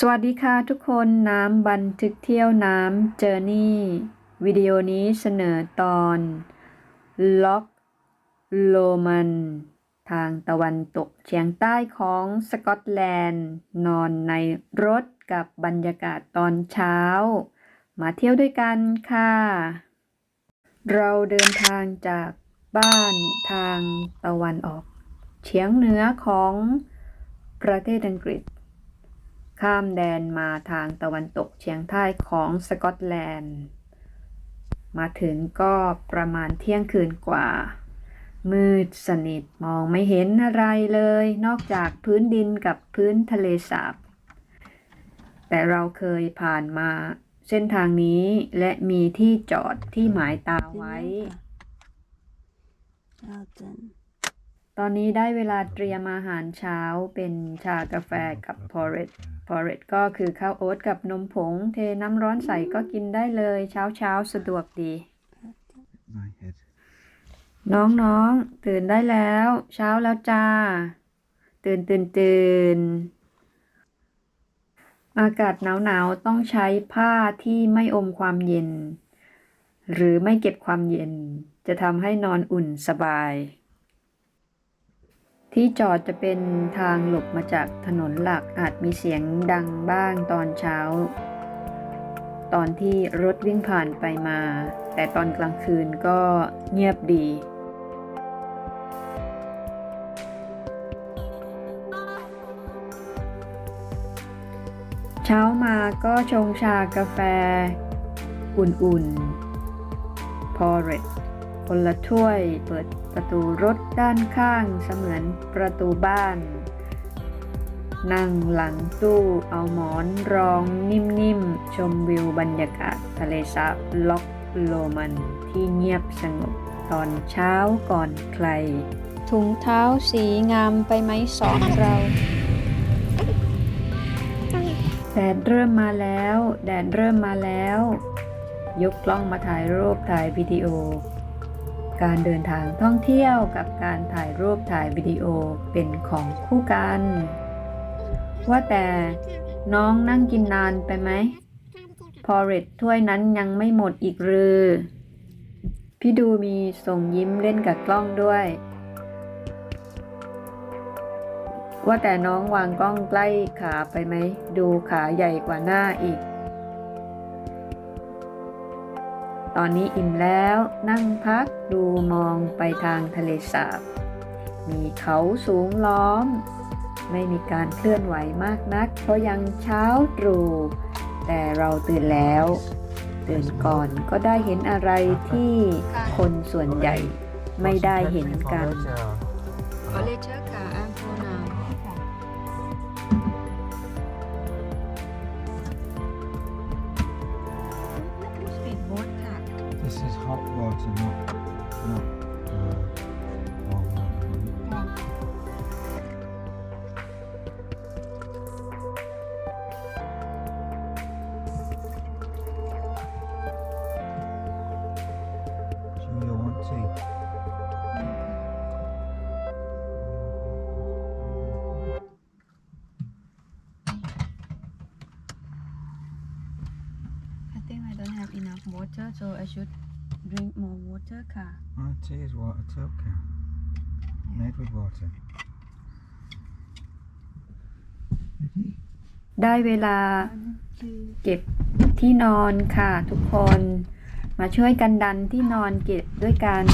สวัสดีค่ะทุกคนน้ำบันทึกเที่ยวน้ำเจอร์นี่วิดีโอนี้เสนอตอนล็อกโลมัน ทางตะวันตกเฉียงใต้ของสกอตแลนด์ นอนในรถกับบรรยากาศตอนเช้า มาเที่ยวด้วยกันค่ะ เราเดินทางจากบ้านทางตะวันออก เฉียงเหนือของประเทศอังกฤษ ข้ามแดนมาทางตะวันตกเฉียงใต้ของสกอตแลนด์ มาถึงก็ประมาณเที่ยงคืนกว่า มืดสนิทมองไม่เห็นอะไรเลย นอกจากพื้นดินกับพื้นทะเลสาบ แต่เราเคยผ่านมาเส้นทางนี้และมีที่จอดที่หมายตาไว้ Elton. ตอนนี้ได้เวลาเตรียมอาหารเช้าเป็นชากาแฟกับ porridge porridge ก็คือข้าวโอ๊ตกับนมผง เทน้ำร้อนใส่ก็กินได้เลยเช้าเช้าสะดวกดี น้องๆ ตื่นได้แล้ว เช้าแล้วจ้า ตื่นตื่นตื่นอากาศหนาวๆ ต้องใช้ผ้าที่ไม่อมความเย็น หรือไม่เก็บความเย็น จะทำให้นอนอุ่นสบาย ที่จอดจะเป็นทางหลบมาจากถนนหลักอาจมีเสียงดังบ้างตอนเช้า ตอนที่รถวิ่งผ่านไปมา แต่ตอนกลางคืนก็เงียบดี เช้ามาก็ชงชากาแฟ อุ่นๆ พอเรต คนละถ้วยเปิดประตูรถด้านข้างเสมือนประตูบ้าน นั่งหลังตู้เอาหมอนรองนิ่มๆ ชมวิวบรรยากาศทะเลสาบล็อกโลมันที่เงียบสงบตอนเช้าก่อนใคร ถุงเท้าสีงามไปไหมสองเราแดดเริ่มมาแล้ว แดดเริ่มมาแล้ว ยกกล้องมาถ่ายรูปถ่ายวิดีโอ การเดินทางท่องเที่ยวกับการถ่ายรูปถ่ายวิดีโอเป็นของคู่กัน ว่าแต่น้องนั่งกินนานไปไหม พอเรตถ้วยนั้นยังไม่หมดอีกหรือพี่ดูมีส่งยิ้มเล่นกับกล้องด้วย ว่าแต่น้องวางกล้องใกล้ขาไปไหม ดูขาใหญ่กว่าหน้าอีก ตอนนี้อิ่มแล้วนั่งพักดูมองไปทางทะเลสาบ มีเขาสูงล้อม ไม่มีการเคลื่อนไหวมากนัก เพราะยังเช้าตรู่แต่เราตื่นแล้วตื่นก่อนก็ได้เห็นอะไรที่คนส่วนใหญ่ไม่ได้เห็นกัน so I should drink more water ค่ะ Oh, tea is water too, Kat. Made with water. ได้เวลาเก็บที่นอนค่ะทุกคนมาช่วยกันดันที่นอนเก็บด้วยกัน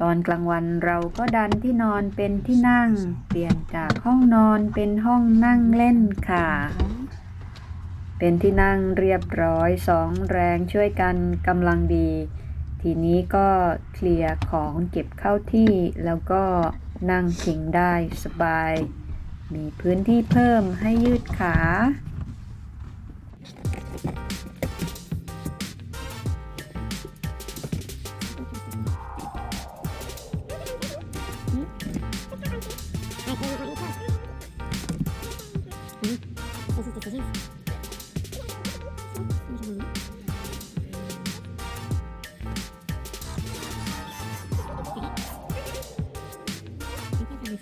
ตอนกลางวันเราก็ดันที่นอนเป็นที่นั่ง เปลี่ยนจากห้องนอนเป็นห้องนั่งเล่นค่ะ เป็นที่นั่งเรียบร้อยสองแรงช่วยกันกำลังดี ทีนี้ก็เคลียร์ของเก็บเข้าที่แล้วก็นั่งพิงได้สบาย มีพื้นที่เพิ่มให้ยืดขา พ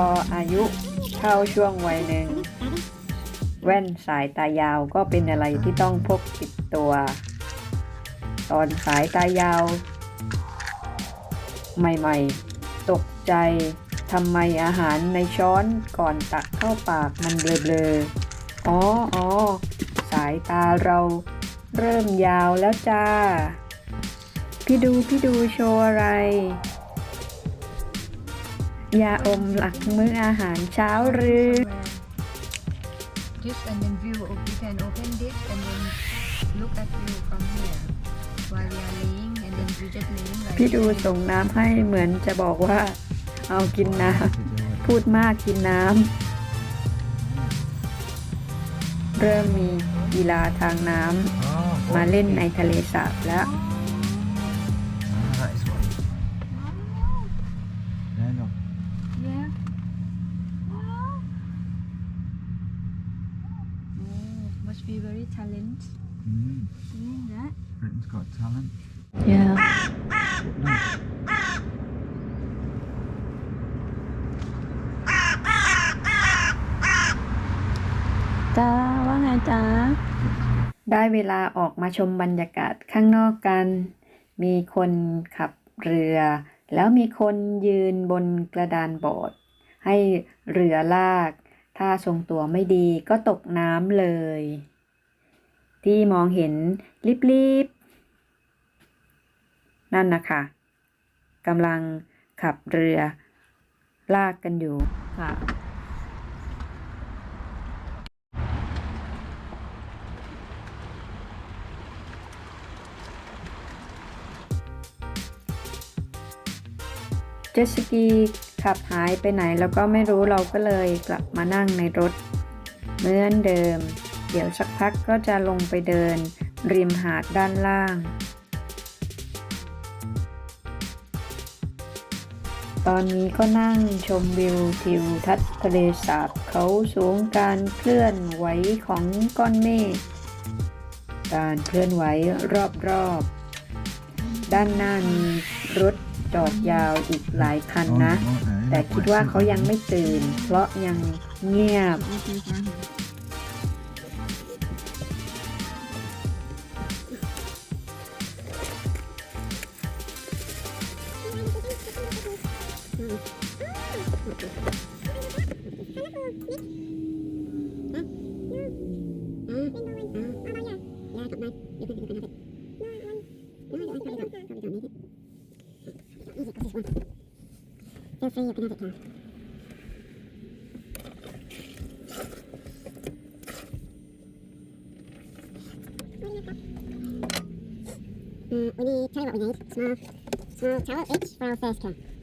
ออายุเข้าช่วงวัยหนึ่ง แว่นสายตายาวก็เป็นอะไรที่ต้องพกติดตัว ตอนสายตายาว ใหม่ๆ ตกใจทำไมอาหารในช้อนก่อนตักเข้าปากมันเบลอๆอ๋ออ๋อสายตาเราเริ่มยาวแล้วจ้า พี่ดูพี่ดูโชว์อะไร ยาอมหลักมื้ออาหารเช้าหรือ This and then view. You can open this and then look at view from here while we are laying and then you just laying like พี่ดู this. ส่งน้ำให้เหมือนจะบอกว่า เอากินน้ำพูดมากกินน้ำเริ่มมีกีฬาทางน้ำมาเล่นในทะเลสาบแล้ว talent Mm. doing that. Britain's got talent. yeah Nice. จ้าว่าไงจ้าได้เวลาออกมาชมบรรยากาศข้างนอกกัน มีคนขับเรือ แล้วมีคนยืนบนกระดานบอร์ด ให้เรือลาก ถ้าทรงตัวไม่ดีก็ตกน้ำเลย ที่มองเห็นลิบๆ นั่นนะคะกำลังขับเรือลากกันอยู่ค่ะเจสกีขับหายไปไหนแล้วก็ไม่รู้เราก็เลยกลับมานั่งในรถเหมือนเดิม เดี๋ยวสักพักก็จะลงไปเดิน ริมหาดด้านล่าง ตอนนี้ก็นั่งชมวิวทิวทัศน์ทะเลสาบเขาสูงการเคลื่อนไหวของก้อนเมฆการเคลื่อนไหวรอบๆ ด้านหน้ามีรถจอดยาวอีกหลายคันนะ แต่คิดว่าเขายังไม่ตื่น เพราะยังเงียบ Feel free, you can have it, Tom. Uh, we need, tell you what we need. Small, small towel each for our face care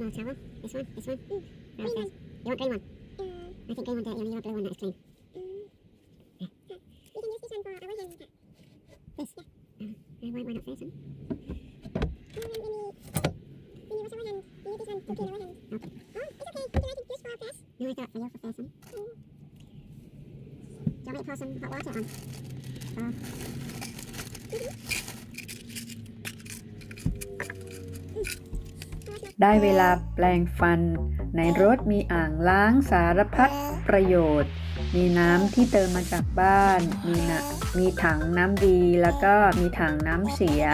small towel. This one, this one. Mm. Brown one. You want green one? Yeah. I think green one. dirty you want blue one that is clean. Mm. Mm-hmm. Yeah. You can use this one for a washing cat. This? Yeah. Uh, why, why not this one? Um, when you, when you wash your this one to clean your hand. Okay. Oh, it's okay. Would you like it just for face? No, I thought for you for face one. Mm. Mm-hmm. Do you want me to pour some hot water on? Uh, mm -hmm. ได้เวลาแปลงฟัน ในรถมีอ่างล้างสารพัดประโยชน์ มีน้ำที่เติมมาจากบ้าน มีนะมีถังน้ำดี แล้วก็มีถังน้ำเสีย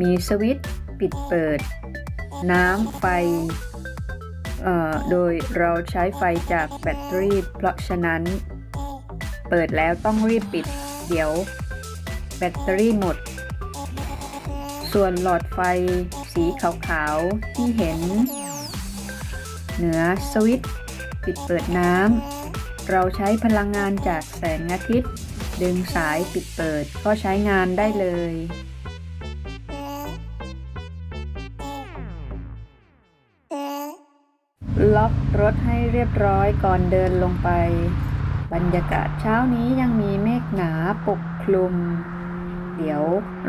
มีสวิตช์ปิดเปิด น้ำไฟเอ่อโดยเราใช้ไฟจากแบตเตอรี่ เพราะฉะนั้น เปิดแล้วต้องรีบปิด เดี๋ยว แบตเตอรี่หมด ส่วนหลอดไฟ สีขาวๆ ที่เห็น เหนือสวิตช์ปิดเปิดน้ำ เราใช้พลังงานจากแสงอาทิตย์ ดึงสายปิดเปิดก็ใช้งานได้เลยล็อกรถให้เรียบร้อยก่อนเดินลงไป บรรยากาศเช้านี้ยังมีเมฆหนาปกคลุม เดี๋ยว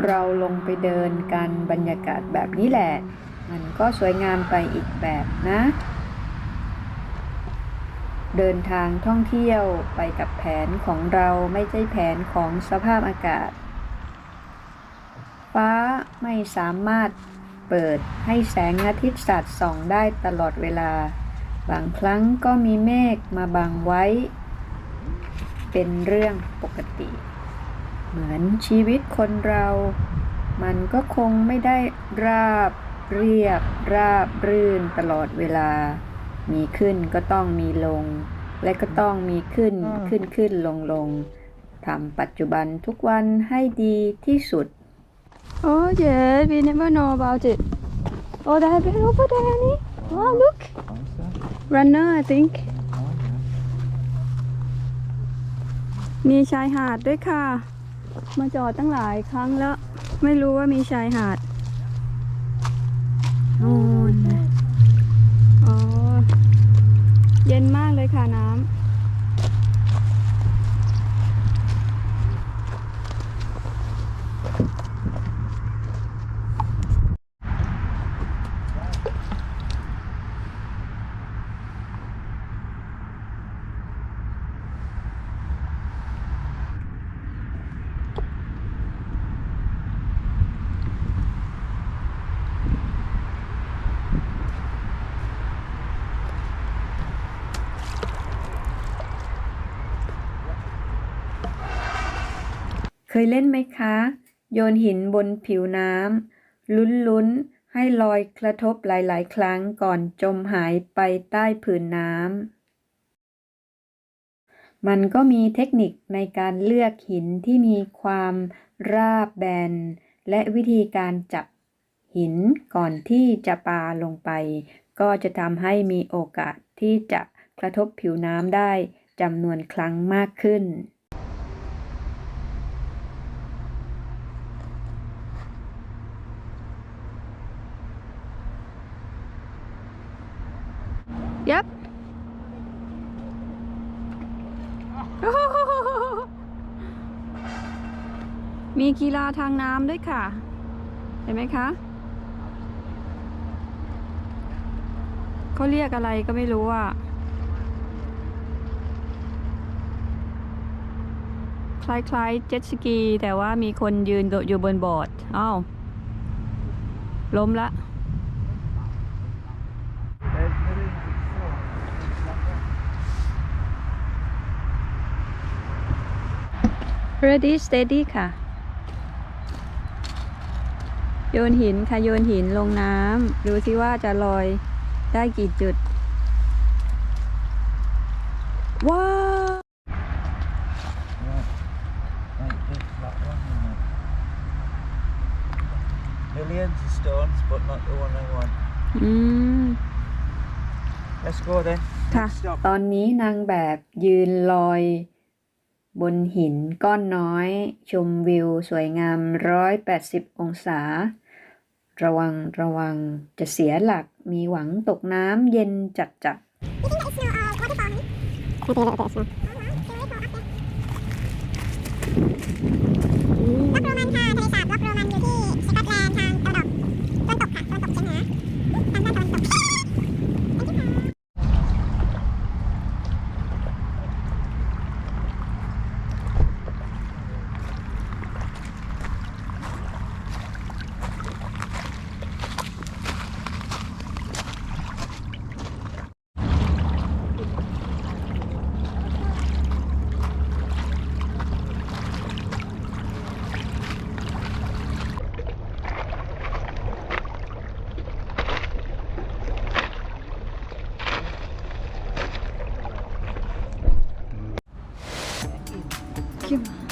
เราลงไปเดินกันบรรยากาศแบบนี้แหละ มันก็สวยงามไปอีกแบบนะ เดินทางท่องเที่ยวไปกับแผนของเราไม่ใช่แผนของสภาพอากาศ ฟ้าไม่สามารถเปิดให้แสงอาทิตย์สาดส่องได้ตลอดเวลา บางครั้งก็มีเมฆมาบังไว้ เป็นเรื่องปกติ เหมือนชีวิตคนเรา มันก็คงไม่ได้ราบเรียบราบรื่นตลอดเวลา มีขึ้นก็ต้องมีลง และก็ต้องมีขึ้นขึ้นขึ้นลงลงทำปัจจุบันทุกวันให้ดีที่สุด Oh yeah, we never know about it. Oh, they have it over there, Annie. Wow, look. What's that? Runner, I think. Oh, yeah. มีชายหาดด้วยค่ะ มาจอดตั้งหลายครั้งแล้ว ไม่รู้ว่ามีชายหาดโน่นนะอ๋อ เย็นมากเลยค่ะน้ำ ยเล่นไหมคะ โยนหินบนผิวน้ำลุ้นลุ้นๆ ให้ลอยกระทบหลายๆ ครั้งก่อนจมหายไปใต้ผืนน้ำมันก็มีเทคนิคในการเลือกหินที่มีความราบแบน และวิธีการจับหินก่อนที่จะปาลงไป ก็จะทำให้มีโอกาสที่จะกระทบผิวน้ำได้จำนวนครั้งมากขึ้น Yep. มีกีฬาทางน้ำด้วยค่ะ เห็นไหมคะเขาเรียกอะไรก็ไม่รู้อะ คล้ายๆเจ็ตสกี แต่ว่ามีคนยืนอยู่บนบอร์ดอ้าวล้มละ ready steady ค่ะ โยนหินค่ะ โยนหินลงน้ำดูสิว่าจะลอยได้กี่จุด ว้าว Right. Like this black one, isn't it? Millions of stones, but not the one I want. อืม Let's go then. ค่ะ Stop. ตอนนี้นางแบบยืนลอย บนหินก้อนน้อย ชมวิวสวยงาม 180 องศา ระวังระวังจะเสียหลักมีหวังตกน้ำเย็นจัดจัด You think that it's not a waterfall, honey? Maybe a little bit of snow. ล็อกโรมันค่ะทะเลสาบล็อกโรมันอยู่ที่สกอตแลนด์ทางตะวันออกตะวันตกค่ะตะวันตกเฉียงเหนือทางด้านตะวันตก Thank you ค่ะ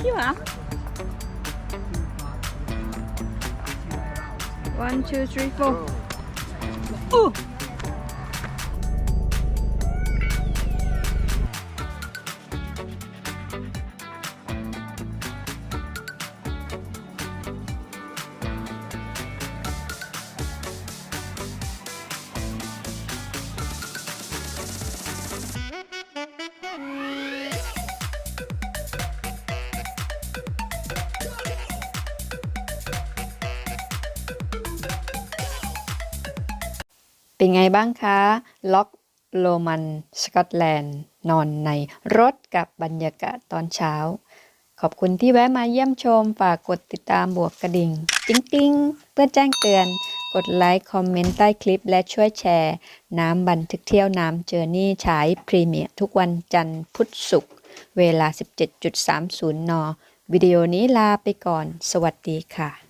ขี้หมา one two three four อู้ เป็นไงบ้างคะ ล็อกโลมันสกอตแลนด์นอนในรถกับบรรยากาศตอนเช้า ขอบคุณที่แวะมาเยี่ยมชม ฝากกดติดตามบวกกระดิ่ง ติ๊งติ๊งเพื่อแจ้งเตือน กดไลค์ คอมเมนต์ใต้คลิป และช่วยแชร์ น้ำบันทึกเที่ยวน้ำเจอร์นี่ฉายพรีเมียร์ทุกวันจันทร์พุธศุกร์เวลา 17.30 น วิดีโอนี้ลาไปก่อน สวัสดีค่ะ